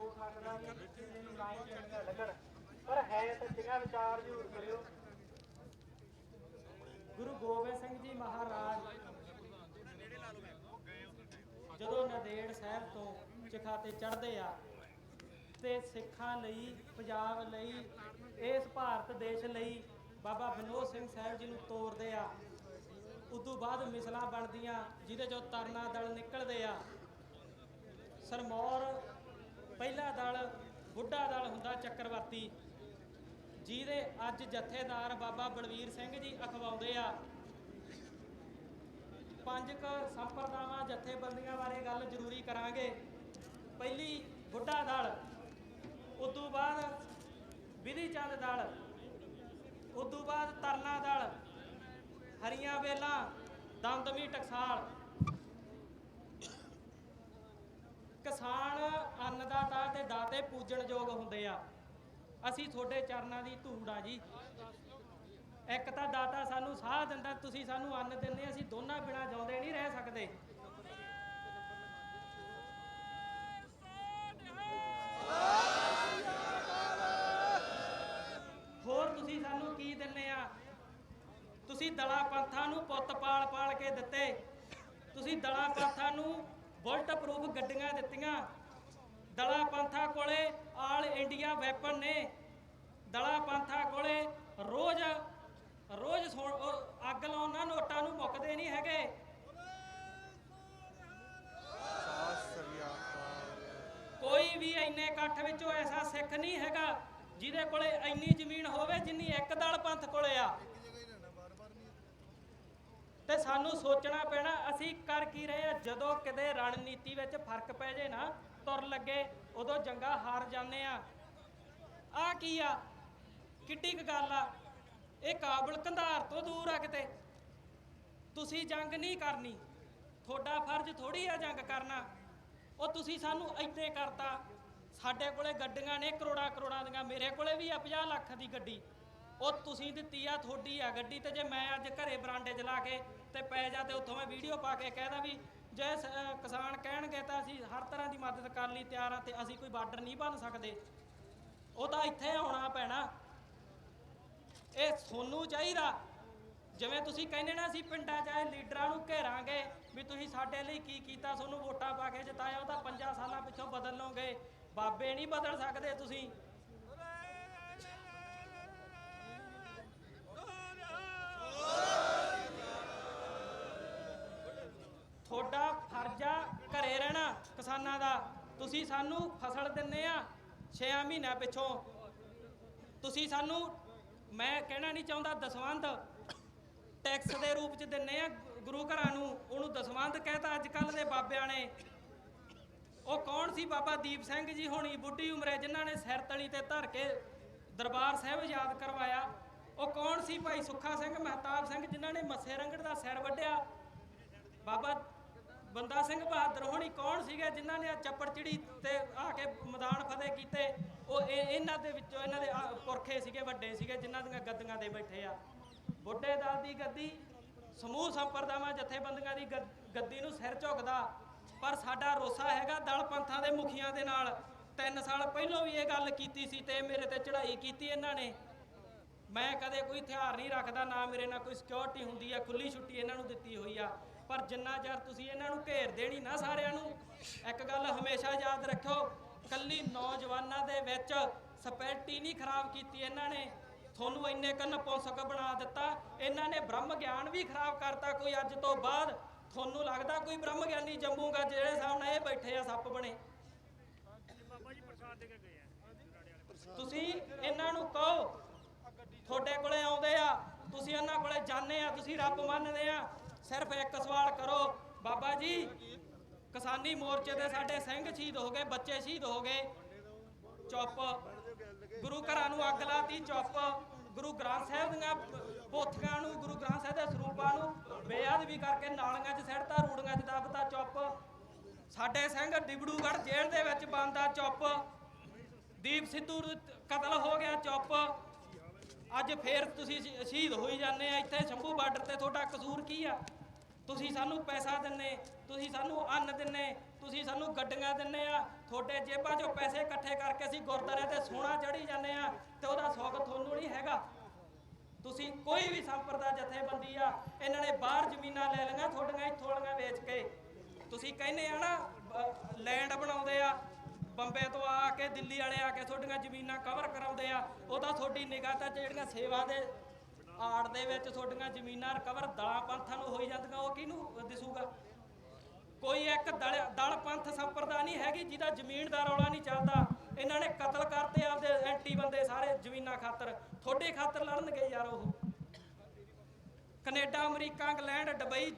ਹੋ ਸਕਦਾ ਵੀ ਕਿਸੇ ਨੂੰ ਲਾਈਨ ਚੰਗਾ ਲੱਗਣ ਪਰ ਹੈ ਸੱਚੀਆਂ ਵਿਚਾਰ ਜ਼ਰੂਰ ਕਰਿਓ ਗੁਰੂ ਗੋਬਿੰਦ ਸਿੰਘ ਜੀ ਮਹਾਰਾਜ, ਜਦੋਂ ਨਦੇੜ ਸਾਹਿਬ ਤੋਂ ਚਖਾਤੇ ਚੜ੍ਹਦੇ ਆ ਤੇ ਸਿੱਖਾਂ ਲਈ, ਪੰਜਾਬ ਲਈ, ਇਸ ਭਾਰਤ ਦੇਸ਼ ਲਈ ਬਾਬਾ ਵਿਨੋਦ ਸਿੰਘ ਸਾਹਿਬ ਜੀ ਨੂੰ ਤੋਰਦੇ ਆ। ਉਦੋਂ ਬਾਅਦ ਮਿਸਲਾਂ ਬਣਦੀਆਂ, ਜਿਹਦੇ ਚੋਂ ਤਰਨਾ ਦਲ ਨਿਕਲਦੇ ਆ। ਸਰਮੌਰ ਪਹਿਲਾ ਦਲ ਬੁੱਢਾ ਦਲ ਹੁੰਦਾ ਚੱਕਰਵਰਤੀ, ਜਿਹਦੇ ਅੱਜ ਜਥੇਦਾਰ ਬਾਬਾ ਬਲਵੀਰ ਸਿੰਘ ਜੀ ਅਖਵਾਉਂਦੇ ਆ। ਪੰਜ ਕ ਸੰਪਰਦਾਵਾਂ, ਜਥੇਬੰਦੀਆਂ ਬਾਰੇ ਗੱਲ ਜ਼ਰੂਰੀ ਕਰਾਂਗੇ। ਪਹਿਲੀ ਬੁੱਢਾ ਦਲ, ਉਦੋਂ ਬਾਅਦ ਵਿਧੀ ਚੰਦ ਦਲ, ਉਦੋਂ ਬਾਅਦ ਤਰਨਾ ਦਲ, ਹਰੀਆਂ ਵੇਲਾਂ ਦਮਦਮੀ ਟਕਸਾਲ। ਕਿਸਾਨ ਅੰਨਦਾਤਾ ਤੇ ਦਾਤੇ ਪੂਜਣਯੋਗ ਹੁੰਦੇ ਆ। ਅਸੀਂ ਤੁਹਾਡੇ ਚਰਨਾਂ ਦੀ ਧੂੜ ਆ ਜੀ। ਇੱਕ ਤਾਂ ਦਾਤਾ ਸਾਨੂੰ ਸਾਹ ਦਿੰਦਾ, ਤੁਸੀਂ ਸਾਨੂੰ ਅੰਨ ਦਿੰਦੇ, ਅਸੀਂ ਦੋਨਾਂ ਬਿਨਾ ਜਿਉਂਦੇ ਨਹੀਂ ਰਹਿ ਸਕਦੇ। ਹੋਰ ਤੁਸੀਂ ਸਾਨੂੰ ਕੀ ਦਿੰਨੇ ਆ? ਤੁਸੀਂ ਦਲਾ ਪੰਥਾਂ ਨੂੰ ਪੁੱਤ ਪਾਲ ਪਾਲ ਕੇ ਦਿੱਤੇ। ਤੁਸੀਂ ਦਲਾ ਪੰਥਾਂ ਨੂੰ ਬੁਲਟ ਪ੍ਰੂਫ ਗੱਡੀਆਂ ਦਿੱਤੀਆਂ। ਦਲਾ ਪੰਥਾਂ ਕੋਲੇ ਆਲ ਇੰਡੀਆ ਵੈਪਨ ਨੇ। ਦਲਾ ਪੰਥਾਂ ਕੋਲੇ ਰੋਜ਼ ਰੋਜ਼ ਅੱਗ ਲਾਉਣਾ ਨੋਟਾਂ ਨੂੰ ਮੁੱਕਦੇ ਨਹੀਂ ਹੈਗੇ। ਕੋਈ ਵੀ ਇੰਨੇ ਇਕੱਠ ਵਿੱਚੋਂ ਐਸਾ ਸਿੱਖ ਨਹੀਂ ਹੈਗਾ, ਜਿਹਦੇ ਕੋਲੇ ਇੰਨੀ ਜ਼ਮੀਨ ਹੋਵੇ ਜਿੰਨੀ ਇੱਕ ਦਲ ਪੰਥ ਕੋਲੇ ਆ। ਤੇ ਸਾਨੂੰ ਸੋਚਣਾ ਪੈਣਾ, ਅਸੀਂ ਕਰ ਕੀ ਰਹੇ ਆ ਜਦੋਂ ਕਿਤੇ ਰਣਨੀਤੀ ਵਿੱਚ ਫ਼ਰਕ ਪੈ ਜੇ ਨਾ, ਤੁਰ ਲੱਗੇ, ਉਦੋਂ ਜੰਗਾ ਹਾਰ ਜਾਂਦੇ ਆ ਆ ਕੀ ਆ? ਕਿੱਡੀ ਕੁ ਗੱਲ ਆ? ਇਹ ਕਾਬਲ ਕੰਧਾਰ ਤੋਂ ਦੂਰ ਆ ਕਿਤੇ। ਤੁਸੀਂ ਜੰਗ ਨਹੀਂ ਕਰਨੀ। ਤੁਹਾਡਾ ਫਰਜ਼ ਥੋੜੀ ਆ ਜੰਗ ਕਰਨਾ। ਉਹ ਤੁਸੀਂ ਸਾਨੂੰ ਇੱਥੇ ਕਰਤਾ। ਸਾਡੇ ਕੋਲੇ ਗੱਡੀਆਂ ਨੇ ਕਰੋੜਾ ਕਰੋੜਾਂ ਦੀਆਂ। ਮੇਰੇ ਕੋਲੇ ਵੀ ਆ 50 ਲੱਖ ਦੀ ਗੱਡੀ। ਉਹ ਤੁਸੀਂ ਦਿੱਤੀ ਆ, ਤੁਹਾਡੀ ਆ ਗੱਡੀ ਤੇ ਜੇ ਮੈਂ ਅੱਜ ਘਰੇ ਬਰਾਂਡੇ 'ਚ ਲਾ ਕੇ ਤੇ ਪੈ ਜਾ ਤੇ ਉੱਥੋਂ ਮੈਂ ਵੀਡੀਓ ਪਾ ਕੇ ਕਹਿਦਾ ਵੀ ਜੇ ਕਿਸਾਨ ਕਹਿਣਗੇ ਤਾਂ ਅਸੀਂ ਹਰ ਤਰ੍ਹਾਂ ਦੀ ਮਦਦ ਕਰਨ ਲਈ ਤਿਆਰ ਆ ਤੇ ਅਸੀਂ ਕੋਈ ਬਾਰਡਰ ਨਹੀਂ ਬਣ ਸਕਦੇ। ਉਹ ਤਾਂ ਇੱਥੇ ਆਉਣਾ ਪੈਣਾ। ਇਹ ਤੁਹਾਨੂੰ ਚਾਹੀਦਾ। ਜਿਵੇਂ ਤੁਸੀਂ ਕਹਿੰਦੇ ਨਾ ਅਸੀਂ ਪਿੰਡਾਂ 'ਚ ਆਏ, ਲੀਡਰਾਂ ਨੂੰ ਘੇਰਾਂਗੇ ਵੀ ਤੁਸੀਂ ਸਾਡੇ ਲਈ ਕੀ ਕੀਤਾ ਤੁਹਾਨੂੰ ਵੋਟਾਂ ਪਾ ਕੇ ਜਿਤਾਇਆ, ਉਹ ਤਾਂ 5 ਸਾਲਾਂ ਪਿੱਛੋਂ ਬਦਲ ਲਓਗੇ। ਬਾਬੇ ਨਹੀਂ ਬਦਲ ਸਕਦੇ ਤੁਸੀਂ ਤੁਹਾਡਾ ਫਰਜ਼ ਆ ਘਰੇ ਰਹਿਣਾ ਕਿਸਾਨਾਂ ਦਾ। ਤੁਸੀਂ ਸਾਨੂੰ ਫਸਲ ਦਿੰਨੇ ਆ 6 ਮਹੀਨਿਆਂ ਪਿੱਛੋਂ। ਤੁਸੀਂ ਸਾਨੂੰ, ਮੈਂ ਕਹਿਣਾ ਨਹੀਂ ਚਾਹੁੰਦਾ ਦਸਵੰਧ ਟੈਕਸ ਦੇ ਰੂਪ ਚ ਦਿੰਨੇ ਆ ਗੁਰੂ ਘਰਾਂ ਨੂੰ। ਉਹਨੂੰ ਦਸਵੰਧ ਕਹਿਤਾ ਅੱਜ ਕੱਲ ਦੇ ਬਾਬਿਆਂ ਨੇ। ਉਹ ਕੌਣ ਸੀ? ਬਾਬਾ ਦੀਪ ਸਿੰਘ ਜੀ ਹੋਣੀ, ਬੁੱਢੀ ਉਮਰੇ ਜਿਨ੍ਹਾਂ ਨੇ ਸਿਰ ਤਲੀ ਤੇ ਧਰ ਕੇ ਦਰਬਾਰ ਸਾਹਿਬ ਯਾਦ ਕਰਵਾਇਆ। ਉਹ ਕੌਣ ਸੀ? ਭਾਈ ਸੁੱਖਾ ਸਿੰਘ, ਮਹਤਾਬ ਸਿੰਘ, ਜਿਨ੍ਹਾਂ ਨੇ ਮੱਸੇ ਰੰਗੜ ਦਾ ਸਿਰ ਵੱਢਿਆ। ਬਾਬਾ ਬੰਦਾ ਸਿੰਘ ਬਹਾਦਰ ਹੋਣੀ ਕੌਣ ਸੀਗੇ ਜਿਨ੍ਹਾਂ ਨੇ ਆਹ ਚੱਪੜ ਚਿੜੀ ਤੇ ਆ ਕੇ ਮੈਦਾਨ ਫਤਿਹ ਕੀਤੇ? ਉਹ ਇਹਨਾਂ ਦੇ ਵਿੱਚੋਂ ਇਹਨਾਂ ਦੇ ਪੁਰਖੇ ਸੀਗੇ, ਵੱਡੇ ਸੀਗੇ, ਜਿਨ੍ਹਾਂ ਦੀਆਂ ਗੱਦੀਆਂ ਤੇ ਬੈਠੇ ਆ। ਬੁੱਢੇ ਦਲ ਦੀ ਗੱਦੀ, ਸਮੂਹ ਸੰਪਰਦਾਵਾਂ ਜਥੇਬੰਦੀਆਂ ਦੀ ਗੱਦ- ਗੱਦੀ ਨੂੰ ਸਿਰ ਝੁਕਦਾ। ਪਰ ਸਾਡਾ ਰੋਸਾ ਹੈਗਾ ਦਲ ਪੰਥਾਂ ਦੇ ਮੁਖੀਆਂ ਦੇ ਨਾਲ। 3 ਸਾਲ ਪਹਿਲਾਂ ਵੀ ਇਹ ਗੱਲ ਕੀਤੀ ਸੀ ਤੇ ਮੇਰੇ ਤੇ ਚੜ੍ਹਾਈ ਕੀਤੀ ਇਹਨਾਂ ਨੇ। ਮੈਂ ਕਦੇ ਕੋਈ ਹਥਿਆਰ ਨਹੀਂ ਰੱਖਦਾ, ਨਾ ਮੇਰੇ ਨਾਲ ਕੋਈ ਸਿਕਿਉਰਿਟੀ ਹੁੰਦੀ ਆ ਖੁੱਲੀ ਛੁੱਟੀ ਇਹਨਾਂ ਨੂੰ ਦਿੱਤੀ ਹੋਈ ਆ। ਪਰ ਜਿੰਨਾ ਚਿਰ ਤੁਸੀਂ ਇਹਨਾਂ ਨੂੰ ਘੇਰ ਦੇਣੀ ਨਾ ਸਾਰਿਆਂ ਨੂੰ, ਇੱਕ ਗੱਲ ਹਮੇਸ਼ਾ ਯਾਦ ਰੱਖਿਓ ਕੱਲੀ ਨੌਜਵਾਨਾਂ ਦੇ ਵਿੱਚ ਸਪੈਲਟੀ ਨਹੀਂ ਖਰਾਬ ਕੀਤੀ ਇਹਨਾਂ ਨੇ। ਤੁਹਾਨੂੰ ਇੰਨੇ ਕੰਨ ਪੁੰਸਕ ਬਣਾ ਦਿੱਤਾ, ਇਹਨਾਂ ਨੇ ਬ੍ਰਹਮ ਗਿਆਨ ਵੀ ਖਰਾਬ ਕਰਤਾ ਕੋਈ ਅੱਜ ਤੋਂ ਬਾਅਦ। ਤੁਹਾਨੂੰ ਲੱਗਦਾ ਕੋਈ ਬ੍ਰਹਮ ਗਿਆਨੀ ਜੰਮੂਗਾ ਜਿਹੜੇ ਸਾਹਮਣੇ ਇਹ ਬੈਠੇ ਆ ਸੱਪ ਬਣੇ? ਤੁਸੀਂ ਇਹਨਾਂ ਨੂੰ ਕਹੋ, ਤੁਹਾਡੇ ਕੋਲੇ ਆਉਂਦੇ ਆ, ਤੁਸੀਂ ਇਹਨਾਂ ਕੋਲੇ ਜਾਂਦੇ ਆ, ਤੁਸੀਂ ਰੱਬ ਮੰਨਦੇ ਆ ਸਿਰਫ ਇੱਕ ਸਵਾਲ ਕਰੋ। ਬਾਬਾ ਜੀ, ਕਿਸਾਨੀ ਮੋਰਚੇ ਦੇ ਸਾਡੇ ਸਿੰਘ ਸ਼ਹੀਦ ਹੋ ਗਏ, ਬੱਚੇ ਸ਼ਹੀਦ ਹੋ ਗਏ। ਚੁੱਪ। ਗੁਰੂ ਘਰਾਂ ਨੂੰ ਅੱਗ ਲਾਤੀ, ਚੁੱਪ। ਗੁਰੂ ਗ੍ਰੰਥ ਸਾਹਿਬ ਦੀਆਂ ਪੋਥੀਆਂ ਨੂੰ, ਗੁਰੂ ਗ੍ਰੰਥ ਸਾਹਿਬ ਦੇ ਸਰੂਪਾਂ ਨੂੰ ਬੇਅਦਬੀ ਕਰਕੇ ਨਾਲੀਆਂ 'ਚ ਸਿੱਟਤਾ, ਰੂੜੀਆਂ 'ਚ ਦੱਬਤਾ, ਚੁੱਪ। ਸਾਡੇ ਸਿੰਘ ਡਿਬੜੂਗੜ੍ਹ ਜੇਲ੍ਹ ਦੇ ਵਿੱਚ ਬੰਦਾ ਚੁੱਪ। ਦੀਪ ਸਿੱਧੂ ਕਤਲ ਹੋ ਗਿਆ, ਚੁੱਪ। ਅੱਜ ਫੇਰ ਤੁਸੀਂ ਸ਼ਹੀਦ ਹੋਈ ਜਾਂਦੇ ਆ, ਇੱਥੇ ਸ਼ੰਭੂ ਬਾਰਡਰ ਤੇ ਤੁਹਾਡਾ ਕਸੂਰ ਕੀ ਆ? ਤੁਸੀਂ ਸਾਨੂੰ ਪੈਸਾ ਦਿੰਨੇ, ਤੁਸੀਂ ਸਾਨੂੰ ਅੰਨ ਦਿੰਨੇ, ਤੁਸੀਂ ਸਾਨੂੰ ਗੱਡੀਆਂ ਦਿੰਨੇ ਆ। ਤੁਹਾਡੇ ਜੇਬਾਂ 'ਚੋਂ ਪੈਸੇ ਇਕੱਠੇ ਕਰਕੇ ਅਸੀਂ ਗੁਰਦਾਰੇ ਤੇ ਸੋਨਾ ਚੜੀ ਜਾਂਦੇ ਆ ਤੇ ਉਹਦਾ ਸੁੱਖ ਤੁਹਾਨੂੰ ਨਹੀਂ ਹੈਗਾ। ਤੁਸੀਂ ਕੋਈ ਵੀ ਸੰਪਰਦਾ ਜਥੇਬੰਦੀ ਆ, ਇਹਨਾਂ ਨੇ ਬਾਹਰ ਜ਼ਮੀਨਾਂ ਲੈ ਲਈਆਂ, ਤੁਹਾਡੀਆਂ ਇੱਥੋਂ ਵਾਲੀਆਂ ਵੇਚ ਕੇ। ਤੁਸੀਂ ਕਹਿੰਦੇ ਆ ਨਾ ਲੈਂਡ ਬਣਾਉਂਦੇ ਆ, ਬੰਬੇ ਤੋਂ ਆ ਕੇ ਦਿੱਲੀ ਵਾਲੇ ਆ ਕੇ ਤੁਹਾਡੀਆਂ ਜ਼ਮੀਨਾਂ ਕਵਰ ਕਰਾਉਂਦੇ ਆ, ਉਹ ਤਾਂ ਤੁਹਾਡੀ ਨਿਗਾਹ ਤਾਂ ਜਿਹੜੀਆਂ ਸੇਵਾ ਦੇ ਆੜ ਦੇ ਵਿੱਚ ਤੁਹਾਡੀਆਂ ਜ਼ਮੀਨਾਂ ਰਿਕਵਰ ਦਲਾਂ ਪੰਥਾਂ ਨੂੰ ਹੋਈ ਜਾਂਦੀਆਂ, ਉਹ ਕਿਹਨੂੰ ਦਿਸੂਗਾ? ਕੋਈ ਇੱਕ ਦਲ ਦਲ ਪੰਥ ਸੰਪਰਦਾ ਨਹੀਂ ਹੈਗੀ ਜਿਹਦਾ ਜ਼ਮੀਨ ਦਾ ਰੌਲਾ ਨਹੀਂ ਚੱਲਦਾ। ਇਹਨਾਂ ਨੇ ਕਤਲ ਕਰਤੇ ਆਪਦੇ ਐਂਟੀ ਬੰਦੇ ਸਾਰੇ ਜ਼ਮੀਨਾਂ ਖਾਤਰ। ਤੁਹਾਡੇ ਖਾਤਰ ਲੜਨਗੇ ਯਾਰ ਉਹ। Canada, America, England, Dubai,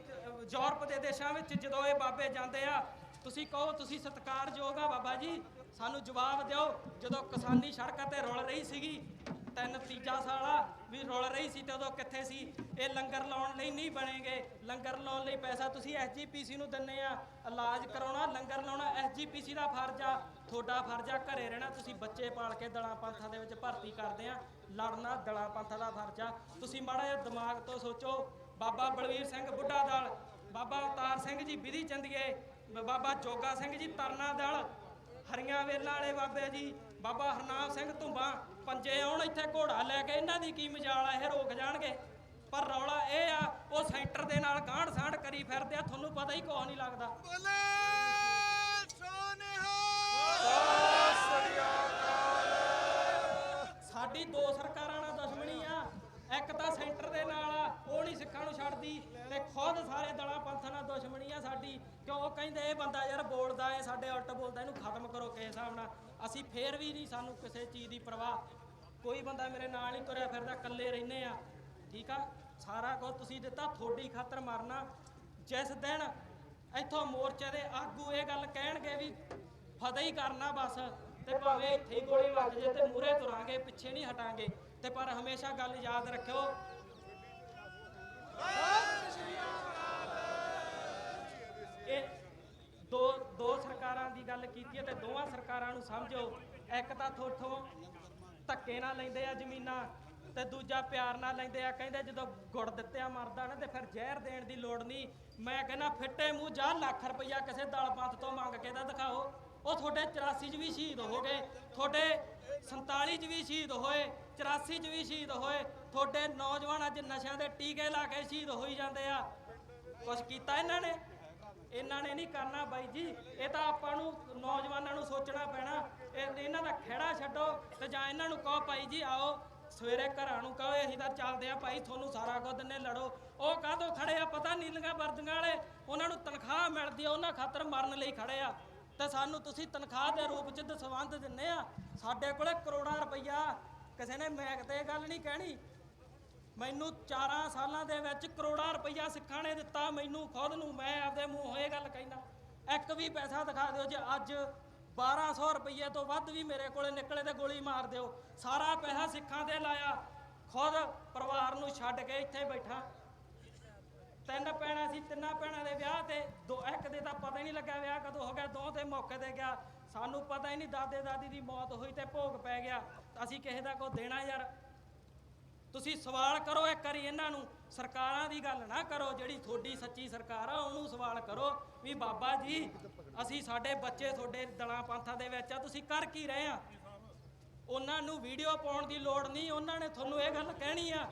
Europe ਦੇ ਦੇਸ਼ਾਂ ਵਿੱਚ ਜਦੋਂ ਇਹ ਬਾਬੇ ਜਾਂਦੇ ਆ, ਤੁਸੀਂ ਕਹੋ, ਤੁਸੀਂ ਸਤਿਕਾਰਯੋਗ ਆ ਬਾਬਾ ਜੀ। ਸਾਨੂੰ ਜਵਾਬ ਦਿਓ, ਜਦੋਂ ਕਿਸਾਨੀ ਸੜਕਾਂ ਤੇ ਰੁਲ ਰਹੀ ਸੀਗੀ ਤਿੰਨ ਤੀਜਾ ਸਾਲਾ ਵੀ ਰੁਲ ਰਹੀ ਸੀ ਤੇ ਉਦੋਂ ਕਿੱਥੇ ਸੀ? ਇਹ ਲੰਗਰ ਲਾਉਣ ਲਈ ਨਹੀਂ ਬਣੇਗੇ। ਲੰਗਰ ਲਾਉਣ ਲਈ ਪੈਸਾ ਤੁਸੀਂ ਐਸਜੀਪੀਸੀ ਨੂੰ ਦਿੰਨੇ ਆ। ਇਲਾਜ ਕਰਾਉਣਾ, ਲੰਗਰ ਲਾਉਣਾ ਐਸਜੀਪੀਸੀ ਦਾ ਫਰਜ਼ ਆ। ਤੁਹਾਡਾ ਫਰਜ਼ ਆ, ਘਰੇ ਰਹਿਣਾ। ਤੁਸੀਂ ਬੱਚੇ ਪਾਲ ਕੇ ਦਲਾਂ ਪੰਥਾਂ ਦੇ ਵਿੱਚ ਭਰਤੀ ਕਰਦੇ ਆ। ਲੜਨਾ ਦਲਾਂ ਪੰਥਾਂ ਦਾ ਫਰਜ਼ ਆ। ਤੁਸੀਂ ਮਾੜਾ ਜਿਹਾ ਦਿਮਾਗ ਤੋਂ ਸੋਚੋ। ਬਾਬਾ ਬਲਵੀਰ ਸਿੰਘ ਬੁੱਢਾ ਦਲ, ਬਾਬਾ ਅਵਤਾਰ ਸਿੰਘ ਜੀ ਵਿਧੀ ਚੰਦੀਏ, ਬਾਬਾ ਜੋਗਾ ਸਿੰਘ ਜੀ ਤਰਨਾ ਦਲ, ਹਰੀਆਂ ਵੇਲਾਂ ਵਾਲੇ ਬਾਬੇ ਜੀ, ਬਾਬਾ ਹਰਨਾਮ ਸਿੰਘ ਧੁੰਬਾ। ਪੰਜੇ ਆਉਣ ਇੱਥੇ ਘੋੜਾ ਲੈ ਕੇ ਇਹਨਾਂ ਦੀ ਕੀ ਮਜਾਲ ਆ ਇਹ ਰੋਕ ਜਾਣਗੇ। ਪਰ ਰੌਲਾ ਇਹ ਆ ਉਹ ਸੈਂਟਰ ਦੇ ਨਾਲ ਗਾਂਢ ਸਾਂਢ ਕਰੀ ਫਿਰਦੇ ਆ ਤੁਹਾਨੂੰ ਪਤਾ ਹੀ ਕੁਛ ਨਹੀਂ ਲੱਗਦਾ। ਬੋਲੇ ਸਾਡੀ ਦੋ ਸਰਕਾਰਾਂ ਨਾਲ ਦੁਸ਼ਮਣੀ ਆ ਇੱਕ ਤਾਂ ਸੈਂਟਰ ਦੇ ਨਾਲ ਆ ਉਹ ਨਹੀਂ ਸਿੱਖਾਂ ਨੂੰ ਛੱਡਦੀ ਤੇ ਖੁਦ ਸਾਰੇ ਦਲਾਂ ਪੰਥਾਂ ਨਾਲ ਦੁਸ਼ਮਣੀ ਆ ਸਾਡੀ ਕਿਉਂ ਉਹ ਕਹਿੰਦੇ ਇਹ ਬੰਦਾ ਯਾਰ ਬੋਲਦਾ ਏ ਸਾਡੇ ਉਲਟ ਬੋਲਦਾ ਇਹਨੂੰ ਖਤਮ ਕਰੋ ਕਿਸੇ ਹਿਸਾਬ ਨਾਲ। ਅਸੀਂ ਫੇਰ ਵੀ ਨਹੀਂ ਸਾਨੂੰ ਕਿਸੇ ਚੀਜ਼ ਦੀ ਪਰਵਾਹ। ਕੋਈ ਬੰਦਾ ਮੇਰੇ ਨਾਲ ਨਹੀਂ ਤੁਰਿਆ ਫਿਰਦਾ, ਇਕੱਲੇ ਰਹਿੰਦੇ ਆ। ਠੀਕ ਆ? ਸਾਰਾ ਕੁਝ ਤੁਸੀਂ ਦਿੱਤਾ ਥੋੜੀ ਖਾਤਰ ਮਰਨਾ। ਜਿਸ ਦਿਨ ਇੱਥੋਂ ਮੋਰਚੇ ਦੇ ਆਗੂ ਇਹ ਗੱਲ ਕਹਿਣਗੇ ਵੀ ਫਤਿਹ ਹੀ ਕਰਨਾ ਬਸ, ਤੇ ਭਾਵੇਂ ਇੱਥੇ ਹੀ ਗੋਲੀ ਵੱਜ ਜੇ ਤੇ ਮੂਰੇ ਤੁਰਾਂਗੇ, ਪਿੱਛੇ ਨਹੀਂ ਹਟਾਂਗੇ। ਤੇ ਪਰ ਹਮੇਸ਼ਾ ਗੱਲ ਯਾਦ ਰੱਖਿਓ ਇਹ ਦੋ ਦੋ ਸਰਕਾਰਾਂ ਦੀ ਗੱਲ ਕੀਤੀ ਹੈ ਤੇ ਦੋਵਾਂ ਸਰਕਾਰਾਂ ਨੂੰ ਸਮਝੋ, ਇੱਕ ਤਾਂ ਥੋਥੋਂ ਧੱਕੇ ਨਾਲ ਲੈਂਦੇ ਆ ਜ਼ਮੀਨਾਂ ਤੇ ਦੂਜਾ ਪਿਆਰ ਨਾਲ ਲੈਂਦੇ ਆ। ਕਹਿੰਦੇ ਜਦੋਂ ਗੁੜ ਦਿੱਤਿਆ ਮਰਦਾ ਨਾ ਤੇ ਫਿਰ ਜ਼ਹਿਰ ਦੇਣ ਦੀ ਲੋੜ ਨਹੀਂ। ਮੈਂ ਕਹਿੰਦਾ ਫਿੱਟੇ ਮੂੰਹ ਜਾ ਲੱਖ ਰੁਪਈਆ ਕਿਸੇ ਦਲ ਪੰਥ ਤੋਂ ਮੰਗ ਕੇ ਤਾਂ ਦਿਖਾਓ। ਉਹ ਤੁਹਾਡੇ 84 ਚ ਵੀ ਸ਼ਹੀਦ ਹੋ ਗਏ। ਤੁਹਾਡੇ 47 ਚ ਵੀ ਸ਼ਹੀਦ ਹੋਏ 84 ਚ ਵੀ ਸ਼ਹੀਦ ਹੋਏ। ਤੁਹਾਡੇ ਨੌਜਵਾਨ ਅੱਜ ਨਸ਼ਿਆਂ ਦੇ ਟੀਕੇ ਲਾ ਕੇ ਸ਼ਹੀਦ ਹੋਈ ਜਾਂਦੇ ਆ। ਕੁਛ ਕੀਤਾ ਇਹਨਾਂ ਨੇ? ਇਹਨਾਂ ਨੇ ਨਹੀਂ ਕਰਨਾ ਬਾਈ ਜੀ। ਇਹ ਤਾਂ ਆਪਾਂ ਨੂੰ ਨੌਜਵਾਨਾਂ ਨੂੰ ਸੋਚਣਾ ਪੈਣਾ। ਇਹ ਇਹਨਾਂ ਦਾ ਖਹਿੜਾ ਛੱਡੋ ਤੇ ਜਾਂ ਇਹਨਾਂ ਨੂੰ ਕਹੋ ਭਾਈ ਜੀ, ਆਓ, ਸਵੇਰੇ ਘਰਾਂ ਨੂੰ ਕਹੋ, ਅਸੀਂ ਤਾਂ ਚੱਲਦੇ ਆ ਭਾਈ, ਤੁਹਾਨੂੰ ਸਾਰਾ ਕੁਝ ਦਿਨੇ ਲੜੋ। ਉਹ ਕਾਹਦੋਂ ਖੜੇ ਆ, ਪਤਾ ਨੀਲੀਆਂ ਵਰਦੀਆਂ ਵਾਲੇ, ਉਹਨਾਂ ਨੂੰ ਤਨਖਾਹ ਮਿਲਦੀ ਆ, ਉਹਨਾਂ ਖਾਤਰ ਮਰਨ ਲਈ ਖੜੇ ਆ। ਤੇ ਸਾਨੂੰ ਤੁਸੀਂ ਤਨਖਾਹ ਦੇ ਰੂਪ 'ਚ ਦਸਵੰਧ ਦਿੰਨੇ ਆ। ਸਾਡੇ ਕੋਲੇ ਕਰੋੜਾਂ ਰੁਪਈਆ, ਕਿਸੇ ਨੇ ਮੈਂ ਤੇ ਗੱਲ ਨਹੀਂ ਕਹਿਣੀ। ਮੈਨੂੰ 4 ਸਾਲਾਂ ਦੇ ਵਿੱਚ ਕਰੋੜਾਂ ਰੁਪਈਆ ਸਿੱਖਾਂ ਨੇ ਦਿੱਤਾ, ਮੈਨੂੰ ਖੁਦ ਨੂੰ ਮੈਂ ਆਪਦੇ ਮੂੰਹੋਂ ਇਹ ਗੱਲ ਕਹਿਣਾ ਇੱਕ ਵੀ ਪੈਸਾ ਦਿਖਾ ਦਿਓ ਜੇ ਅੱਜ 1200 ਰੁਪਈਏ ਤੋਂ ਵੱਧ ਵੀ ਮੇਰੇ ਕੋਲੇ ਨਿਕਲੇ ਤੇ ਗੋਲੀ ਮਾਰ ਦਿਓ। ਸਾਰਾ ਪੈਸਾ ਸਿੱਖਾਂ ਤੇ ਲਾਇਆ, ਖੁਦ ਪਰਿਵਾਰ ਨੂੰ ਛੱਡ ਕੇ ਇੱਥੇ ਬੈਠਾ। ਤਿੰਨ ਭੈਣਾਂ ਸੀ, ਤਿੰਨਾਂ ਭੈਣਾਂ ਦੇ ਵਿਆਹ ਤੇ ਦੋ, ਇੱਕ ਦੇ ਤਾਂ ਪਤਾ ਹੀ ਨਹੀਂ ਲੱਗਾ ਵਿਆਹ ਕਦੋਂ ਹੋ ਗਿਆ, ਦੋ ਤੇ ਮੌਕੇ ਤੇ ਗਿਆ। ਸਾਨੂੰ ਪਤਾ ਹੀ ਨਹੀਂ ਦਾਦੇ ਦਾਦੀ ਦੀ ਮੌਤ ਹੋਈ ਤੇ ਭੋਗ ਪੈ ਗਿਆ। ਅਸੀਂ ਕਿਸੇ ਦਾ ਕੋ ਦੇਣਾ ਯਾਰ। ਤੁਸੀਂ ਸਵਾਲ ਕਰੋ ਇੱਕ ਵਾਰੀ ਇਹਨਾਂ ਨੂੰ। ਸਰਕਾਰਾਂ ਦੀ ਗੱਲ ਨਾ ਕਰੋ, ਜਿਹੜੀ ਤੁਹਾਡੀ ਸੱਚੀ ਸਰਕਾਰ ਆ, ਉਹਨੂੰ ਸਵਾਲ ਕਰੋ ਵੀ ਬਾਬਾ ਜੀ, ਅਸੀਂ ਸਾਡੇ ਬੱਚੇ ਤੁਹਾਡੇ ਦਲਾਂ ਪੰਥਾਂ ਦੇ ਵਿੱਚ ਆ, ਤੁਸੀਂ ਕਰ ਕੀ ਰਹੇ ਆ? ਉਹਨਾਂ ਨੂੰ ਵੀਡੀਓ ਪਾਉਣ ਦੀ ਲੋੜ ਨਹੀਂ, ਉਹਨਾਂ ਨੇ ਤੁਹਾਨੂੰ ਇਹ ਗੱਲ ਕਹਿਣੀ ਆ।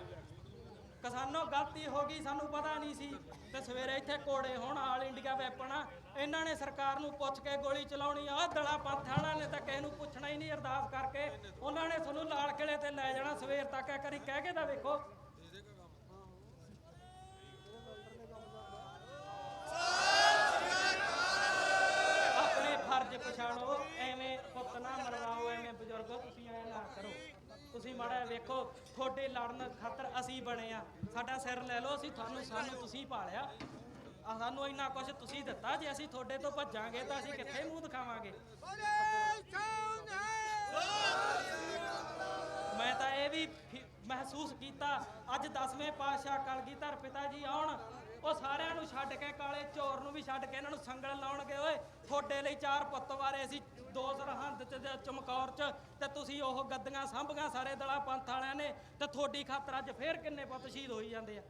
ਕਿਸਾਨੋ, ਗਲਤੀ ਹੋ ਗਈ, ਸਾਨੂੰ ਪਤਾ ਨਹੀਂ ਸੀ। ਤੇ ਸਵੇਰੇ ਇੱਥੇ ਕੋੜੇ ਹੋਣ ਆਲ ਇੰਡੀਆ ਵੈਪਨ ਆ ਇਹਨਾਂ ਨੇ ਸਰਕਾਰ ਨੂੰ ਪੁੱਛ ਕੇ ਗੋਲੀ ਚਲਾਉਣੀ ਆ ਦਲਾ ਪੰਥਾਂ ਨੇ ਤਾਂ ਕਿਸੇ ਨੂੰ ਪੁੱਛਣਾ ਹੀ ਨਹੀਂ ਅਰਦਾਸ ਕਰਕੇ। ਉਹਨਾਂ ਨੇ ਤੁਹਾਨੂੰ ਲਾਲ ਕਿਲੇ ਤੇ ਲੈ ਜਾਣਾ ਸਵੇਰ ਤੱਕ, ਇੱਕ ਵਾਰੀ ਕਹਿ ਕੇ ਤਾਂ ਵੇਖੋ। ਆਪਣੇ ਫਰਜ਼ ਪਛਾਣੋ, ਐਵੇਂ ਪੁੱਤ ਨਾ ਮਰਵਾਓ, ਐਵੇਂ ਬਜ਼ੁਰਗੋ ਤੁਸੀਂ ਐ ਨਾ ਕਰੋ। ਤੁਸੀਂ ਮਾੜਾ ਵੇਖੋ, ਤੁਹਾਡੇ ਲੜਨ ਖਾਤਰ ਅਸੀਂ ਬਣੇ ਆ। ਸਾਡਾ ਸਿਰ ਲੈ ਲਓ, ਅਸੀਂ ਤੁਹਾਨੂੰ ਸਾਨੂੰ ਤੁਸੀਂ ਪਾਲਿਆ। ਆ ਸਾਨੂੰ ਇੰਨਾ ਕੁਝ ਤੁਸੀਂ ਦਿੱਤਾ ਜੇ ਅਸੀਂ ਤੁਹਾਡੇ ਤੋਂ ਭੱਜਾਂਗੇ ਤਾਂ ਅਸੀਂ ਕਿੱਥੇ ਮੂੰਹ ਦਿਖਾਵਾਂਗੇ? ਮੈਂ ਤਾਂ ਇਹ ਵੀ ਮਹਿਸੂਸ ਕੀਤਾ, ਅੱਜ 10ਵੇਂ ਪਾਤਸ਼ਾਹ ਕਲਗੀਧਰ ਪਿਤਾ ਜੀ ਆਉਣ, ਉਹ ਸਾਰਿਆਂ ਨੂੰ ਛੱਡ ਕੇ ਕਾਲੇ ਚੋਰ ਨੂੰ ਵੀ ਛੱਡ ਕੇ ਇਹਨਾਂ ਨੂੰ ਸੰਗਲ ਲਾਉਣਗੇ, ਓਏ, ਤੁਹਾਡੇ ਲਈ ਚਾਰ ਪੁੱਤ ਵਾਰੇ ਅਸੀਂ ਦੋ ਸਰਹੰਦ ਤੇ ਚਮਕੌਰ ਚ, ਤੇ ਤੁਸੀਂ ਉਹ ਗੱਦੀਆਂ ਸੰਭੀਆਂ, ਸਾਰੇ ਦਲਾ ਪੰਥ ਵਾਲਿਆਂ ਨੇ, ਤੇ ਤੁਹਾਡੀ ਖਾਤਰ ਅੱਜ ਫੇਰ ਕਿੰਨੇ ਪੁੱਤ ਸ਼ਹੀਦ ਹੋਈ ਜਾਂਦੇ ਆ?